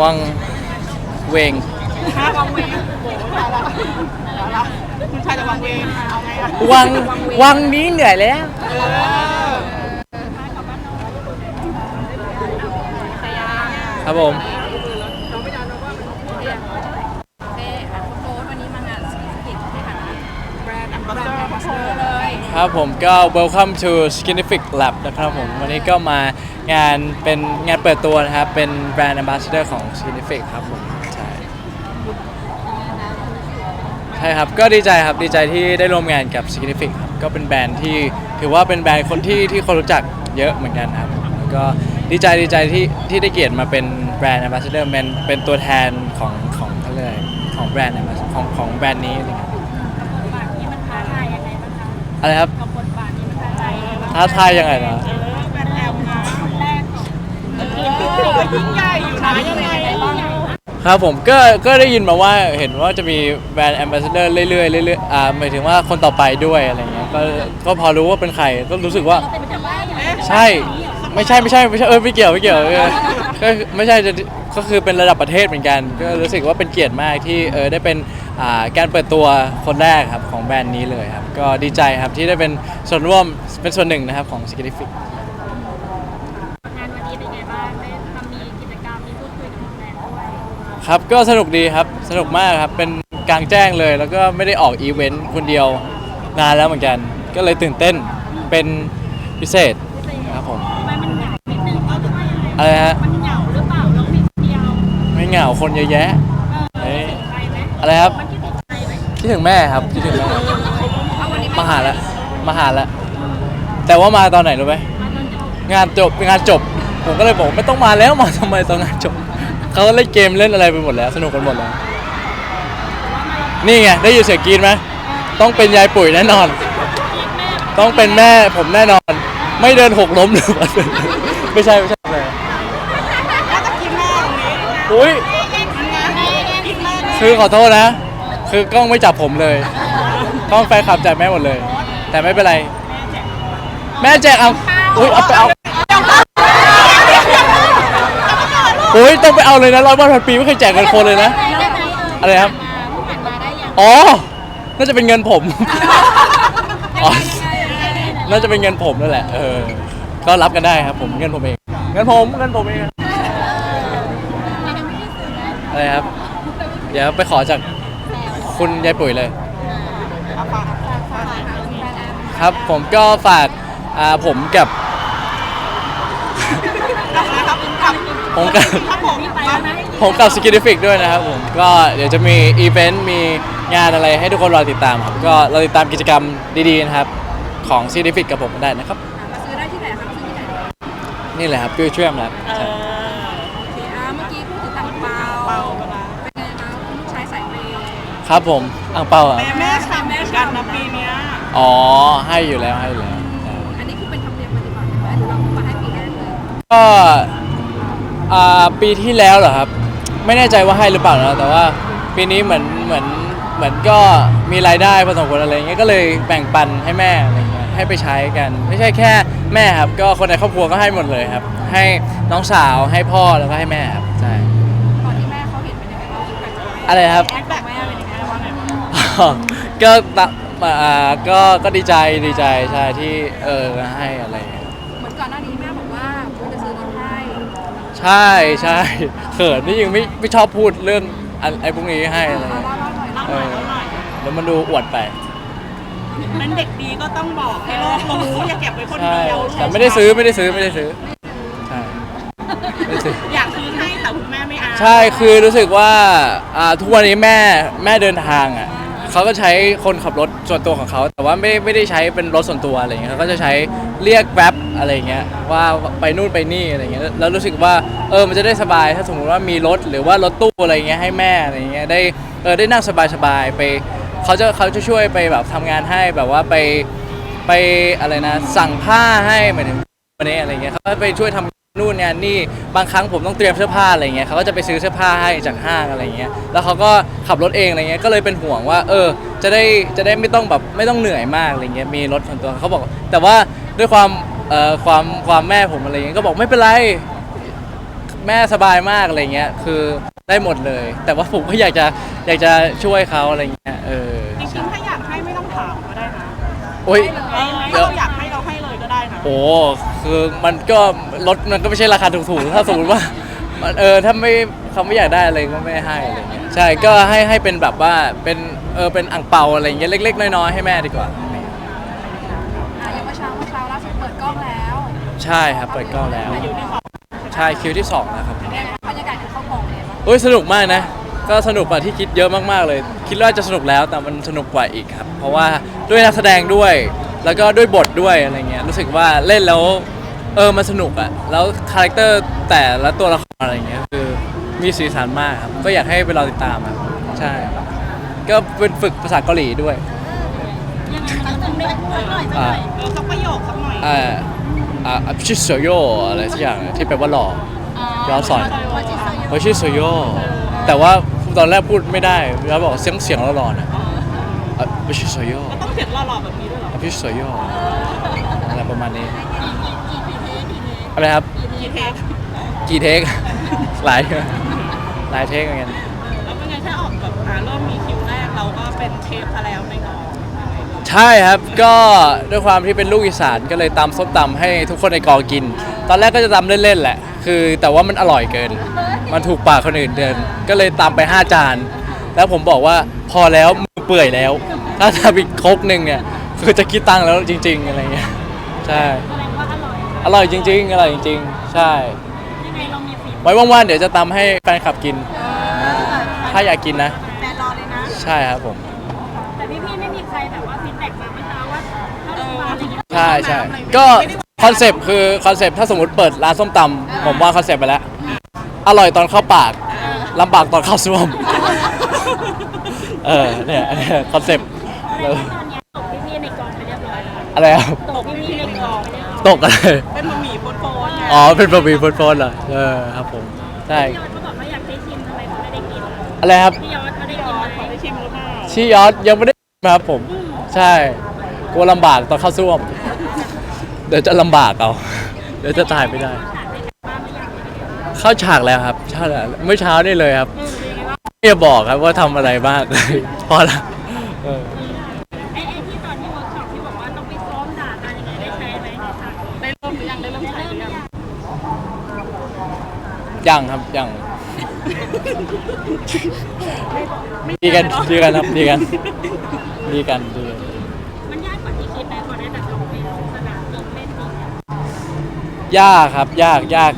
วังเวงวังเวงโอ้โหตายแล้วคุณชายจะวังเวงเอาไงอะวังวังนี้เหนื่อยแล้ว เออครับผม ครับผมก็ welcome to Skinific Lab นะครับผม วันนี้ก็มา งานเป็นงานเปิดตัวนะครับ เป็นแบรนด์ ambassador ของ Skinific ครับผม ใช่ ใช่ครับ ก็ดีใจครับ ดีใจที่ได้ร่วมงานกับ Skinific ครับ ก็เป็นแบรนด์ที่ถือว่าเป็นแบรนด์คนที่ที่คนรู้จักเยอะเหมือนกันครับ แล้วก็ดีใจดีใจที่ที่ได้เกียรติมาเป็นแบรนด์ ambassador เป็นเป็นตัวแทนของของเขาเลยกของแบรนด์ ambassador ของของแบรนด์นี้อะไรเงี้ยบทบาทนี้มันท้าทายยังไงบ้างคะอะไรครับ กับบทบาทนี้มันท้าทายยังไงบ้างท้าทายยังไงนะ เออแบรนด์แอมนะ แรกของ เอ อก็ยิ่งใหญ่อยู่นะยังไงบ้างครับผมก็ก็ได้ยินมาว่าเห็นว่าจะมีแบรนด์แอมบาสเดอร์เรื่อยๆเรื่อยๆอ่าหมายถึงว่าคนต่อไปด้วยอะไรเงี้ยก็ก็พอรู้ว่าเป็นใครก็รู้สึกว่าเป็นแบบว่าอย่างไรใช่ไม่ใช่ไม่ใช่ไม่ใช่เออไม่เกี่ยวไม่เกี่ยวเออก็ไม่ใช่จะก็คือเป็นระดับประเทศเหมือนกัน ก็รู้สึกว่าเป็นเกียรติมากที่เออได้เป็นอ่าการเปิดตัวคนแรกครับของแบรนด์นี้เลยครับ ก็ดีใจครับที่ได้เป็นส่วนร่วมเป็นส่วนหนึ่งนะครับของ s k i n i f i c งานวันนี้เป็นไงบ้างได้ทำมีกิจกรรมมีพูดคุยกับแฟนๆด้วย ครับก็สนุกดีครับสนุกมากครับเป็นกลางแจ้งเลย แล้วก็ไม่ได้ออกอีเวนต์คนเดียวนานแล้วเหมือนกัน ก็เลยตื่นเต้นเป็นพิเศษครับผมทำไมมันเหงานิดนึงเอาทำไมยังไงอะไรฮะมันเหงาหรือเปล่าเราผิดเดียวไม่เหงาคนเยอะแยะเออเอ้ยใครไหมอะไรครับมันคิดถึงใครไหมคิดถึงแม่ครับคิดถึงแม่เอาวันนี้มาหาละมาหาละแต่ว่ามาตอนไหนรู้ไหมมาตอนจบงานจบงานจบผมก็เลยบอกไม่ต้องมาแล้วมาทำไมตอนงานจบ เขาเล่นเกมเล่นอะไรไปหมดแล้ว สนุกกันหมดแล้ว นี่ไงได้ยินเสียงกรีดไหมต้องเป็นยายปุ๋ยแน่นอน ต้องเป็นแม่ผมแน่นอน ไม่เดินหกล้มหรือว่าไม่ใช่ไม่ใช่เลยน่าจะกินแม่ตรงนี้อุ้ยกินแม่คือขอโทษนะ คือกล้องไม่จับผมเลยกล้องแฟนคลับจับแม่หมดเลย แต่ไม่เป็นไร แม่แจกเอาอุ้ยเอาไปเอา อุ้ยต้องไปเอาเลยนะร้อยวันพันปีไม่เคยแจกเงินคนเลยนะ อะไรครับผู้ผ่านมาได้ยังอ๋อ น่าจะเป็นเงินผม อ๋อ น่าจะเป็นเงินผมนั่นแหละ เออ ก็รับกันได้ครับผม เงินผมเอง เงินผม เงินผมเองครับอะไรครับ เดี๋ยวไปขอจากคุณยายปุ๋ยเลย ครับผมก็ฝากอ่าผมกับครับกับ ผมกับครับผมไปแล้วนะผมกับ s k i n i f i c ด้วยนะครับผมก็เดี๋ยวจะมีอีเวนต์มีงานอะไรให้ทุกคนรอติดตามครับก็เราติดตามกิจกรรมดีๆนะครับของ s k i n i f i c กับผมได้นะครับมาซื้อได้ที่ไหนครับซื้อที่ไหนนี่แหละครับฟิวเชื่อมครับเอใช่อโอเคอะเมื่อกี้พูดถึงตังเปาเบาเบาเป็นไงบ้างลูกชายสายเปย์ครับผมอ่างเปาเหรอะแม่แม่ทำแม่กันนะปีเนี้ยอ๋อให้อยู่แล้วให้อยู่แล้วใช่อันนี้คือเป็นธรรมเนียมปฏิบัติไหมหรือเราเพิ่งมาให้ปีแรกเลยก็ อ่าปีที่แล้วเหรอครับ ไม่แน่ใจว่าให้หรือเปล่านะแต่ว่าปีนี้เหมือนเหมือนเหมือนก็มีรายได้พอสมควรอะไรเงี้ยก็เลยแบ่งปันให้แม่อะไรเงี้ยให้ไปใช้กัน ไม่ใช่แค่แม่ครับ ก็คนในครอบครัวก็ให้หมดเลยครับ ให้น้องสาวให้พ่อแล้วก็ให้แม่ครับใช่ตอนที่แม่เขาเห็นเป็นยังไงบ้างฟีดแบ็กจากแม่อะไรครับแอคจากแม่เป็นยังไงบ้างก็ตะอ่าก็ก็ดีใจดีใจใช่ที่เออให้อะไรเงี้ยเหมือนก่อนหน้านี้แม่บอกว่าคุณจะซื้อรถให้ ใช่ใช่เขินนี่ยังไม่ไม่ชอบพูดเรื่องอันไอ้พวกนี้ให้อะไรเอาเงี้ยเล่าๆหน่อยเล่าเล่าหน่อยเล่าหน่อยแล้วมันดูอวดไปมันเด็กดีก็ต้องบอกให้โลกรู้อย่าเก็บไว้คนใช่เดียวแต่ไม่ได้ซื้อไม่ได้ซื้อไม่ได้ซื้อใช่ไม่ได้ซื้อ อยากซื้อให้แต่คุณแม่ไม่เอาใช่คือรู้สึกว่าอ่าทุกวันนี้แม่แม่เดินทางอะเขาก็ใช้คนขับรถส่วนตัวของเขา แต่ว่าไม่ไม่ได้ใช้เป็นรถส่วนตัวอะไรเงี้ยเขาก็จะใช้เรียกแกร็บ อะไรเงี้ยว่าไปนู่นไปนี่อะไรเงี้ยแล้วรู้สึกว่าเออมันจะได้สบายถ้าสมมติว่ามีรถหรือว่ารถตู้อะไรเงี้ยให้แม่อะไรเงี้ยได้เออได้นั่งสบายๆไปเขาจะเขาจะช่วยไปแบบทำงานให้แบบว่าไปไปอะไรนะสั่งผ้าให้หมายถึงวันนี้อะไรเงี้ยเขาไปช่วยทำนู่นงานนี่บางครั้งผมต้องเตรียมเสื้อผ้าอะไรเงี้ยเขาก็จะไปซื้อเสื้อผ้าให้จากห้างอะไรเงี้ยแล้วเขาก็ขับรถเองอะไรเงี้ยก็เลยเป็นห่วงว่า เออ จะได้จะได้ไม่ต้องแบบไม่ต้องเหนื่อยมากอะไรเงี้ยมีรถส่วนตัวเขาบอก แต่ว่าด้วยความ เอ่อความความแม่ผมอะไรเงี้ยก็บอกไม่เป็นไร แม่สบายมากอะไรเงี้ยคือได้หมดเลย แต่ว่าผมก็อยากจะอยากจะช่วยเขาอะไรเงี้ยเออจริงๆถ้าอยากให้ไม่ต้องถามก็ได้นะโอ้ยถ้าเดี๋ยวเราอยากให้เราให้เลยก็ได้นะโอ้คือมันก็รถมันก็ไม่ใช่ราคาถูกๆถ้าสมมติว่ามันเออถ้าไม่เขาไม่อยากได้อะไรก็ไม่ให้อะไรเงี้ยใช่ก็ให้ให้เป็นแบบว่าเป็นเออเป็นอ่งเปาอะไรเงี้ยเล็ก ๆ น้อยๆให้แม่ดีกว่า ใช่ครับเปิดกล้องแล้ว ใช่คิวที่สองนะครับเป็นไงบ้างบรรยากาศที่เข้ากองเลยปะโอ้ยสนุกมากนะ ก็สนุกกว่าที่คิดเยอะมากๆเลย คิดว่าจะสนุกแล้วแต่มันสนุกกว่าอีกครับ เพราะว่าด้วยนักแสดงด้วย แล้วก็ด้วยบทด้วยอะไรเงี้ยรู้สึกว่าเล่นแล้วเออมันสนุกอะแล้วคาแรคเตอร์แต่ละตัวละครอะไรเงี้ยคือมีสีสันมากครับก็อยากให้ไปรอติดตามครับใช่ก็เป็นฝึกภาษาเกาหลีด้วยอ่าเออสักประโยคสักหน่อย อ่า อ่าชื่อโซโยอะไรสักอย่างที่แปลว่าหล่อย้อนสอนเขาชื่อโซโยแต่ว่าตอนแรกพูดไม่ได้แล้วบอกเสียงเสียงเราหล่อๆนะอะไม่ใช่โซโยก็ต้องเขียนหล่อๆแบบนี้ด้วยเหรออะพี่โซโยอะไรประมาณนี้อะไรครับกี่เทคกี่เทคหลายหลายเทคเหมือนกันแล้วเป็นไงแค่ออกแบบอ่าเริ่มมีคิวแรกเราก็เป็นเทปซะแล้วในกองใช่ครับ ก็ด้วยความที่เป็นลูกอีสานก็เลยตำส้มตำให้ทุกคนในกองกิน ตอนแรกก็จะตำเล่นๆแหละ คือแต่ว่ามันอร่อยเกิน มันถูกปากคนอื่นเดิน ก็เลยตำไป 5 จาน แล้วผมบอกว่าพอแล้วมือเปื่อยแล้ว ถ้าทำอีกครกหนึ่งเนี่ยคือจะคิดตังค์แล้วจริง ๆ อะไรเงี้ยใช่อร่อยจริง ๆ อร่อยจริง ๆ ใช่ไว้ว่างๆเดี๋ยวจะตำให้แฟนคลับกิน ถ้าอยากกินนะแฟนรอเลยนะใช่ครับผม ใช่ใช่ก็คอนเซปต์คือคอนเซปต์ถ้าสมมติเปิดร้านส้มตำผมว่าคอนเซปต์ไปแล้ว อร่อยตอนเข้าปากลำบากตอนเข้าซ่วม เออเนี่ยเนี่ยคอนเซปต์เออตอนนี้ตกพี่พี่ๆในกองไปเรียบร้อยแล้วอะไรครับ ตกพี่พี่ๆในกองไปเรียบร้อยตกอะไร เป็นบะหมี่โฟนๆไงอ๋อ เป็นบะหมี่โฟนๆเหรอ เออครับผม ใช่ พี่ยอดเขาบอกว่าอยากให้ชิมทำไมเขาไม่ได้กินอะไรครับ พี่ยอดเขาได้พี่กิอนอไหมขอได้ชิมหรือเปล่าชี้ยอดยังไม่ได้มาครับผม ใช่ กลัวลำบากตอนเข้าซ่วม เดี๋ยวจะลำบากเอา เดี๋ยวจะถ่ายไม่ได้ เข้าฉากแล้วครับใช่แล้วเมื่อเช้านี่เลยครับไม่จะบอกครับว่าทำอะไรบ้าง พอละเออไอ้ไอ้ที่ตอนที่เวิร์กช็อปที่บอกว่าต้องไปซ้อมด่ากันยังไงได้ใช้ไหมในฉากได้เริ่มหรือยังได้เริ่มถ่ายหรือยังยังครับยังดีกันดีกันครับดีกันดีกันดี ยากครับยากยาก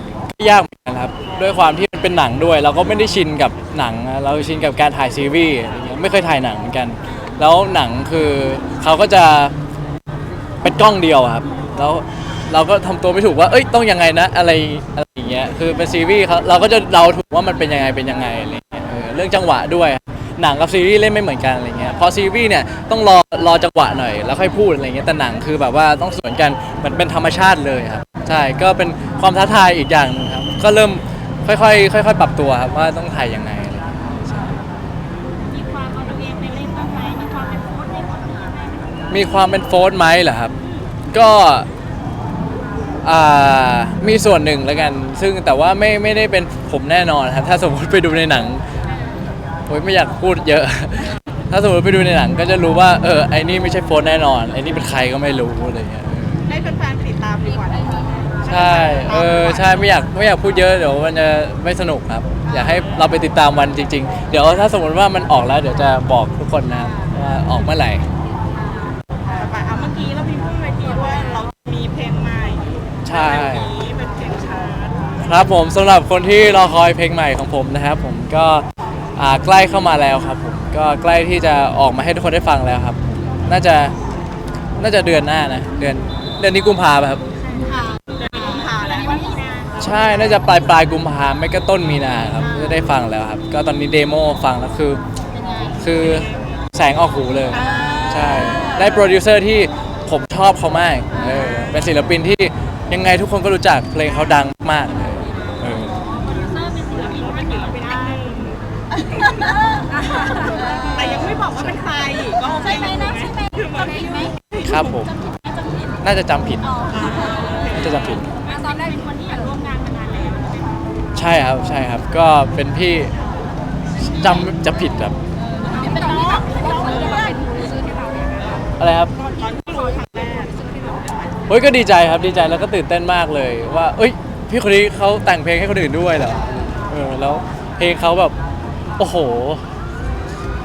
ยากเหมือนกันครับด้วยความที่มันเป็นหนังด้วย เราก็ไม่ได้ชินกับหนังนะเราชินกับการถ่ายซีรีส์อะไรเงี้ยไม่เคยถ่ายหนังเหมือนกัน แล้วหนังคือเขาก็จะเป็นกล้องเดียวอะครับแล้วเราก็ทำตัวไม่ถูกว่าเอ้ยต้องยังไงนะอะไรอะไรอย่างเงี้ยคือเป็นซีรีส์เขาเราก็จะเดาถูกว่ามันเป็นยังไงเป็นยังไงอะไรเงี้ยเออเรื่องจังหวะด้วย หนังกับซีรีส์เล่นไม่เหมือนกันอะไรเงี้ยพอซีรีส์เนี่ยต้องรอรอจังหวะหน่อยแล้วค่อยพูดอะไรเงี้ยแต่หนังคือแบบว่าต้องสวนกันมันเป็นธรรมชาติเลยครับใช่ก็เป็นความท้าทายอีกอย่างหนึงครับก็เริ่มค่อยๆค่อย ๆ ปรับตัวครับว่าต้องถ่ายยังไงอะไรเงี้ยใช่มีความเอาตัวเองไปเล่นบ้างไหมมีความเป็นโค้ชในบทนี้ไหมมีความเป็นโฟร์ธไหมเหรอครับ ก็อ่ามีส่วนหนึ่งแล้วกัน ซึ่งแต่ว่าไม่ไม่ได้เป็นผมแน่นอนครับ ถ้าสมมติไปดูในหนัง โอ้ยไม่อยากพูดเยอะ ถ้าสมมติไปดูในหนังก็จะรู้ว่าเออไอ้นี่ไม่ใช่โฟร์ธแน่นอน ไอ้นี่เป็นใครก็ไม่รู้อะไรเงี้ยเออให้แฟนๆติดตามดีกว่าใช่เออใช่ไม่อยากไม่อยากพูดเยอะเดี๋ยวมันจะไม่สนุกครับ อยากให้เราไปติดตามวันจริง ๆ เดี๋ยวถ้าสมมติว่ามันออกแล้วเดี๋ยวจะบอกทุกคนนะครับว่าออกเมื่อไหร่ไปอะเมื่อกี้เรามีพูดเวทีด้วยเรามีเพลงใหม่ใช่ เพลงนี้เป็นเพลงช้า ครับผมสำหรับคนที่รอคอยเพลงใหม่ของผมนะครับ ผมก็ อ่าใกล้เข้ามาแล้วครับผมก็ใกล้ที่จะออกมาให้ทุกคนได้ฟังแล้วครับ น่าจะน่าจะเดือนหน้านะเดือนเดือนนี้กุมภาพันธ์ครับเดือนกุมภาแล้วใช่น่าจะปลายปลายกุมภาไม่ก็ต้นมีนาครับจะได้ฟังแล้วครับ ก็ตอนนี้เดโมฟังแล้วคือคือแสงออกหูเลยใช่ ได้โปรดิวเซอร์ที่ผมชอบเขามากเออเป็นศิลปินที่ยังไงทุกคนก็รู้จักเพลงเขาดังมากเลย ครับผมจำผิดน่าจะจำผิด น่าจะจำผิดมาตอนแรกเป็นคนที่อยากร่วมงานมานานแล้วใช่ไหมใช่ครับ ใช่ครับ ก็เป็นพี่จำจะผิดครับเป็นตอนที่แบบเขาซื้อมาเป็นซื้อที่เราเนี่ยนะคะอะไรครับ ตอนที่รู้ครั้งแรกเฮ้ยก็ดีใจครับดีใจแล้วก็ตื่นเต้นมากเลย ว่า เอ้ย พี่คนนี้เขาแต่งเพลงให้คนอื่นด้วยเหรอเออแล้วเพลงเขาแบบ โอ้โห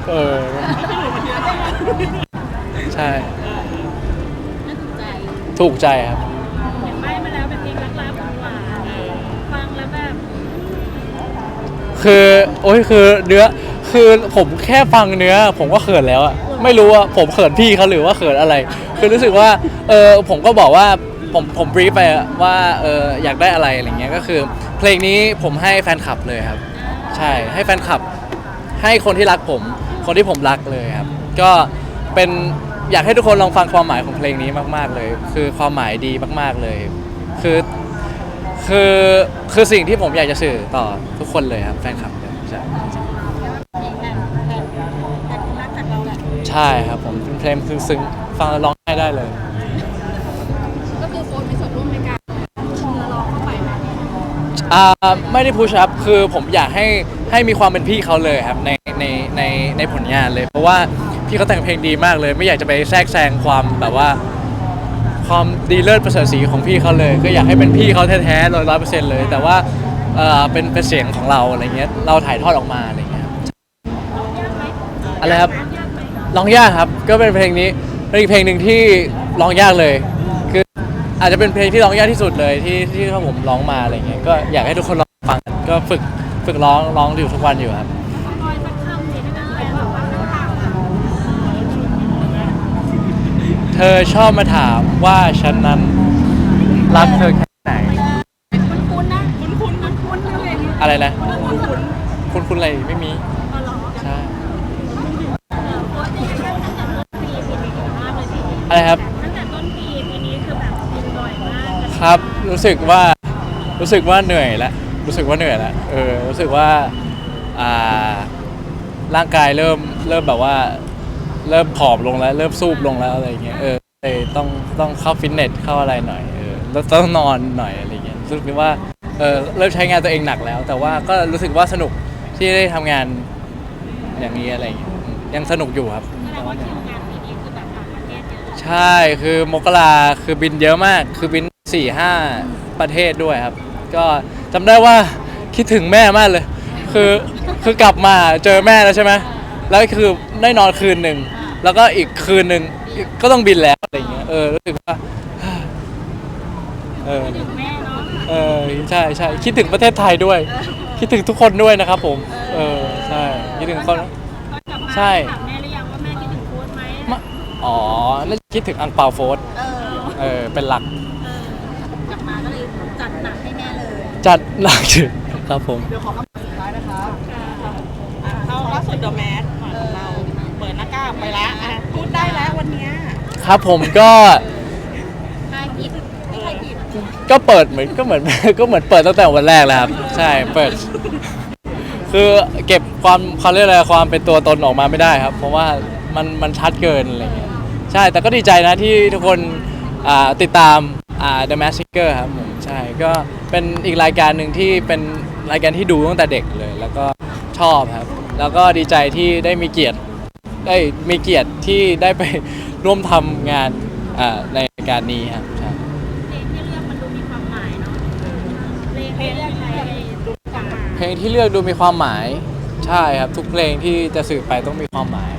เออ ใช่น่าสนใจ ถูกใจครับ เห็นไหมมาแล้วเป็นเพลงรักๆหวานๆฟังแล้วแบบคือโอ้ยคือเนื้อคือผมแค่ฟังเนื้อ ผมก็เขินแล้วอะไม่รู้ว่าผมเขินพี่เขาหรือว่าเขินอะไร คือรู้สึกว่าเออผมก็บอกว่าผมผมบรีฟไปอะว่าเอออยากได้อะไรอะไรเงี้ยก็คือ เพลงนี้ผมให้แฟนคลับเลยครับ ใช่ให้แฟนคลับ ให้คนที่รักผม คนที่ผมรักเลยครับ ก็เป็น อยากให้ทุกคนลองฟังความหมายของเพลงนี้มาก ๆ เลย คือความหมายดีมาก ๆ เลย คือคือคือสิ่งที่ผมอยากจะสื่อต่อทุกคนเลยครับแฟนคลับเลยใช่ใช่ครับผมเป็นเพลงซึ้งๆฟังแล้วร้องไห้ได้เลย ก็คือโฟนมีส่วนร่วมในการชมและร้องเข้าไปนะอ่าไม่ได้พุชอัพคือผมอยากให้ให้มีความเป็นพี่เขาเลยครับในในในในผลงานเลย เพราะว่า พี่เขาแต่งเพลงดีมากเลย ไม่อยากจะไปแทรกแซงความแบบว่า ความดีเลิศประเสริฐสีของพี่เขาเลย ก็อยากให้เป็นพี่เขาแท้ๆร้อยร้อยเปอร์เซ็นต์เลย แต่ว่าเออเป็นเป็นเสียงของเราอะไรเงี้ยเราถ่ายทอดออกมาอะไรเงี้ยครับอะไรครับร้องยากครับ ก็เป็นเพลงนี้เป็นอีกเพลงหนึ่งที่ร้องยากเลย คืออาจจะเป็นเพลงที่ร้องยากที่สุดเลยที่ที่ผมร้องมาอะไรเงี้ยก็อยากให้ทุกคนลองฟังก็ฝึกฝึกร้องร้องอยู่ทุกวันอยู่ครับ คอยสักคำสินะแต่แบบว่าไม่ฟังอะ เธอชอบมาถามว่าฉันนั้นรักเธอแค่ไหน คุ้นๆนะ คุ้นๆคุ้นๆอะไรอย่างเงี้ยอะไรนะ คุ้นๆคุ้นคุณคุณอะไรไม่มีๆอ๋อเหรอใช่เออโพสต์เองตั้งแต่ต้นปีปีนี้มากเลยปีนี้อะไรครับ ตั้งแต่ต้นปีปีนี้คือแบบบินบ่อยมากครับ รู้สึกว่า รู้สึกว่าเหนื่อยแล้ว รู้สึกว่าเหนื่อยแล้ว เออ รู้สึกว่า อ่า ร่างกายเริ่ม เริ่มแบบว่า เริ่มผอมลงแล้ว เริ่มซูบลงแล้วอะไรเงี้ยเออเลยต้องต้องเข้าฟิตเนสเข้าอะไรหน่อยเออแล้วต้องนอนหน่อยอะไรเงี้ยรู้สึกว่าเออเริ่มใช้งานตัวเองหนักแล้ว แต่ว่าก็รู้สึกว่าสนุกที่ได้ทำงานอย่างนี้อะไรเงี้ยอืมยังสนุกอยู่ครับ แสดงว่าคิวงานปีนี้คือแบบต่างประเทศเยอะใช่คือมกราคือบินเยอะมาก คือบิน4ี่ห้าประเทศด้วยครับ ก็จำได้ว่าคิดถึงแม่มากเลย คือคือกลับมาเจอแม่แล้วใช่ไหม แล้วคือได้นอนคืนหนึ่งแล้วก็อีกคืนหนึ่งก็ต้องบินแล้วอะไรอย่างเงี้ยเออรู้สึกว่าเออถึงแม่เนาะเออใช่ใช่คิดถึงประเทศไทยด้วย คิดถึงทุกคนด้วยนะครับผม เออใช่คิดถึงคนก็กลับมาใช่ถามแม่หรือยังว่าแม่คิดถึงโค้ดไหมมะอ๋อน่าจะคิดถึงอังเปาโฟสเออเออเป็นหลักเออกลับมาก็เลยจัดหนักให้แม่เลย จัดหนักถึงครับผมเดี๋ยวขอ สุดเดอะแมสของเราเปิดหน้ากากไปแล้วอะพูดได้แล้ววันเนี้ยครับผมก็ใครผิดไม่ใครผิดก็เปิดเหมือนก็เหมือน ก็เหมือนเปิดตั้งแต่วันแรกแล้วครับ ใช่เปิด คือเก็บความเขาเรียกอะไรความเป็นตัวตนออกมาไม่ได้ครับ เพราะว่ามันมันชัดเกินอะไรเงี้ยใช่แต่ก็ดีใจนะที่ทุกคนอ่าติดตามอ่า The Mask Singer ครับผมใช่ก็เป็นอีกรายการหนึ่งที่เป็นรายการที่ดูตั้งแต่เด็กเลย แล้วก็ชอบครับ แล้วก็ดีใจที่ได้มีเกียรติได้มีเกียรติที่ได้ไปร่วมทำงานอ่าในรายการนี้ครับใช่เพลงที่เลือกมันดูมีความหมายเนาะเพลงที่เลือกใช้ดูความหมายเพลงที่เลือกดูมีความหมาย ใช่ครับ ทุกเพลงที่จะสื่อไปต้องมีความหมาย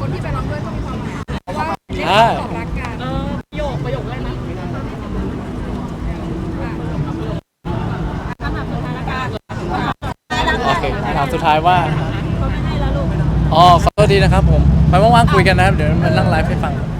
คนที่ไปร้องด้วยก็มีความหมายเพราะว่า ใช่ามสุดท้ายว่าเขาไม่ให้แล้วลูกอ๋อขอโทษทีนะครับผมไปว่างๆคุยกันนะครับ เดี๋ยวมันนั่งไลฟ์ให้ฟังโ